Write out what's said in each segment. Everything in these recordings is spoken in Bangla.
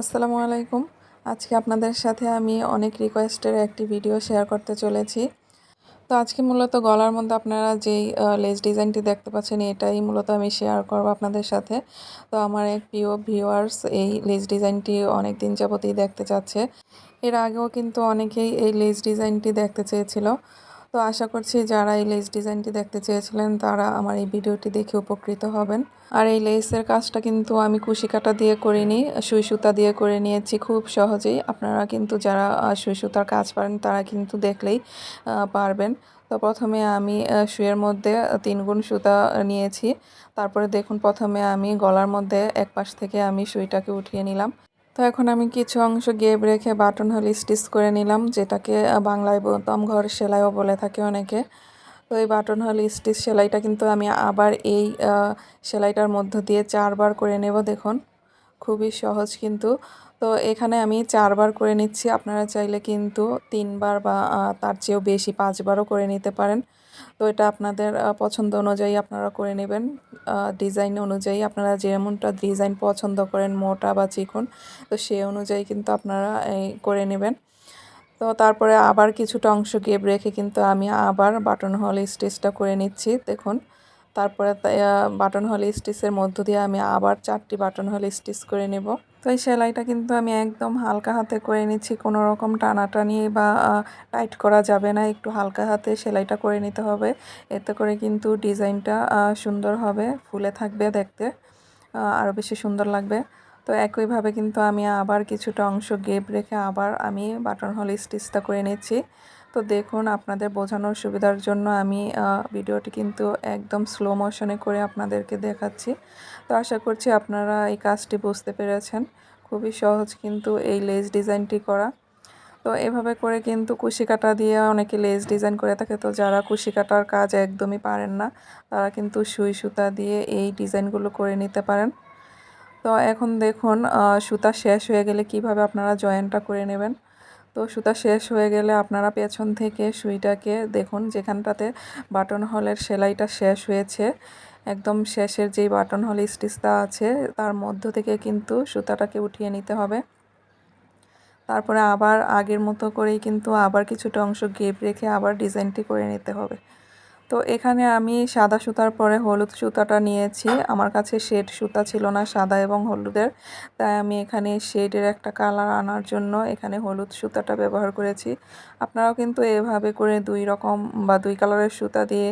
আসসালামু আলাইকুম। আজকে আপনাদের সাথে আমি অনেক রিকোয়েস্টের একটি ভিডিও শেয়ার করতে চলেছি। তো আজকে মূলত গলার মধ্যে আপনারা যেই লেস ডিজাইনটি দেখতে পাচ্ছেন, এটাই মূলত আমি শেয়ার করব আপনাদের সাথে। তো আমার এক প্রিয় ভিউয়ার্স এই লেস ডিজাইনটি অনেক দিন যাবতই দেখতে চাচ্ছে। এর আগেও কিন্তু অনেকেই এই লেস ডিজাইনটি দেখতে চেয়েছিল। তো আশা করছি যারা এই লেস ডিজাইনটি দেখতে চেয়েছিলেন তারা আমার এই ভিডিওটি দেখে উপকৃত হবেন। আর এই লেসের কাজটা কিন্তু আমি কুশি কাটা দিয়ে করিনি, সুই সুতা দিয়ে করে নিয়েছি খুব সহজেই। আপনারা কিন্তু যারা সুই সুতার কাজ পারেন তারা কিন্তু দেখলেই পারবেন। তো প্রথমে আমি শুয়ের মধ্যে তিন গুণ সুতা নিয়েছি। তারপরে দেখুন প্রথমে আমি গলার মধ্যে এক পাশ থেকে আমি সুইটাকে উঠিয়ে নিলাম। তো এখন আমি কিছু অংশ গেব রেখে বাটন হল স্টিচ করে নিলাম, যেটাকে বাংলায় বোতাম ঘর সেলাইও বলে থাকে অনেকে। তো এই বাটন হল স্টিচ সেলাইটা কিন্তু আমি আবার এই সেলাইটার মধ্য দিয়ে চারবার করে নেব, দেখুন। খুবই সহজ কিন্তু। তো এখানে আমি চারবার করে নিচ্ছি, আপনারা চাইলে কিন্তু তিনবার বা তার চেয়েও বেশি পাঁচবারও করে নিতে পারেন। তো এটা আপনাদের পছন্দ অনুযায়ী আপনারা করে নেবেন। ডিজাইন অনুযায়ী আপনারা যেমনটা ডিজাইন পছন্দ করেন, মোটা বা চিকন, তো সে অনুযায়ী কিন্তু আপনারা এই করে নেবেন। তো তারপরে আবার কিছুটা অংশ গেপ রেখে কিন্তু আমি আবার বাটন হল স্টিচটা করে নিচ্ছি। দেখুন তারপরে বাটন হল স্টিচের মধ্য দিয়ে আমি আবার চারটি বাটন হল স্টিচ করে নেব। তো এই সেলাইটা কিন্তু আমি একদম হালকা হাতে করে নিচ্ছি, কোনো রকম টানাটানি বা টাইট করা যাবে না, একটু হালকা হাতে সেলাইটা করে নিতে হবে। এতে করে কিন্তু ডিজাইনটা সুন্দর হবে, ফুলে থাকবে দেখতে আরও বেশি সুন্দর লাগবে। তো একইভাবে কিন্তু আমি আবার কিছুটা অংশ গেপ রেখে আবার আমি বাটন হল স্টিচটা করে নিচ্ছি। তো দেখুন, আপনাদের বোঝানোর সুবিধার জন্য আমি ভিডিওটি কিন্তু একদম স্লো মোশনে করে আপনাদেরকে দেখাচ্ছি। তো আশা করছি আপনারা এই কাজটি বুঝতে পেরেছেন। খুবই সহজ কিন্তু এই লেস ডিজাইনটি করা। তো এভাবে করে কিন্তু কুশি কাটা দিয়ে অনেকে লেস ডিজাইন করে থাকে। তো যারা কুশি কাটার কাজ একদমই পারেন না, তারা কিন্তু সুই সুতা দিয়ে এই ডিজাইনগুলো করে নিতে পারেন। তো এখন দেখুন সুতা শেষ হয়ে গেলে কীভাবে আপনারা জয়েন্টটা করে নেবেন? তো সুতা শেষ হয়ে গেলে আপনারা পেছন থেকে সুইটাকে দেখুন, যেখানটাতে বাটন হলের সেলাইটা শেষ হয়েছে। একদম শেষের যেই বাটন হল স্টিচটা আছে, তার মধ্য থেকে কিন্তু সুতাটাকে উঠিয়ে নিতে হবে। তারপরে আবার আগের মতো করেই কিন্তু আবার কিছুটা অংশ গেপ রেখে আবার ডিজাইনটি করে নিতে হবে। তো এখানে আমি সাদা সুতার পরে হলুদ সুতাটা নিয়েছি। আমার কাছে শেড সুতা ছিল না সাদা এবং হলুদের। তাই আমি এখানে শেডের একটা কালার আনার জন্য এখানে হলুদ সুতাটা ব্যবহার করেছি। আপনারাও কিন্তু এভাবে করে দুই রকম বা দুই কালারের সুতা দিয়ে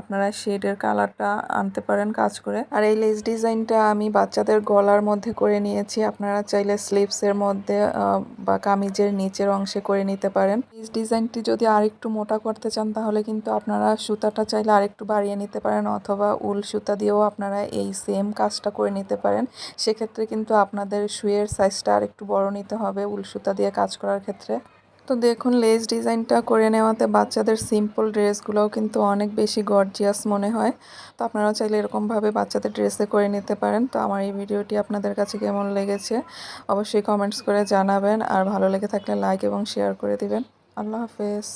আপনারা শেডের কালারটা আনতে পারেন কাজ করে। আর এই লেস ডিজাইনটা আমি বাচ্চাদের গলার মধ্যে করে নিয়েছি। আপনারা চাইলে স্লিপসের মধ্যে বা কামিজের নিচের অংশে করে নিতে পারেন। লেস ডিজাইনটি যদি আরেকটু মোটা করতে চান তাহলে কিন্তু আপনারা সুতাটা সুতাটা চাইলে আরেকটু বাড়িয়ে নিতে পারেন অথবা উল সুতা দিয়েও আপনারা এই সেম কাজটা করে নিতে পারেন। সেক্ষেত্রে কিন্তু আপনাদের শুয়ের সাইজটা আরেকটু বড় নিতে হবে উল সুতা দিয়ে কাজ করার ক্ষেত্রে। তো দেখুন লেস ডিজাইনটা করে নেওয়াতে বাচ্চাদের সিম্পল ড্রেসগুলোও কিন্তু অনেক বেশি গর্জিয়াস মনে হয়। তো আপনারা চাইলে এরকমভাবে বাচ্চাদের ড্রেসে করে নিতে পারেন। তো আমার এই ভিডিওটি আপনাদের কাছে কেমন লেগেছে অবশ্যই কমেন্টস করে জানাবেন। আর ভালো লেগে থাকলে লাইক এবং শেয়ার করে দিবেন। আল্লাহ হাফেজ।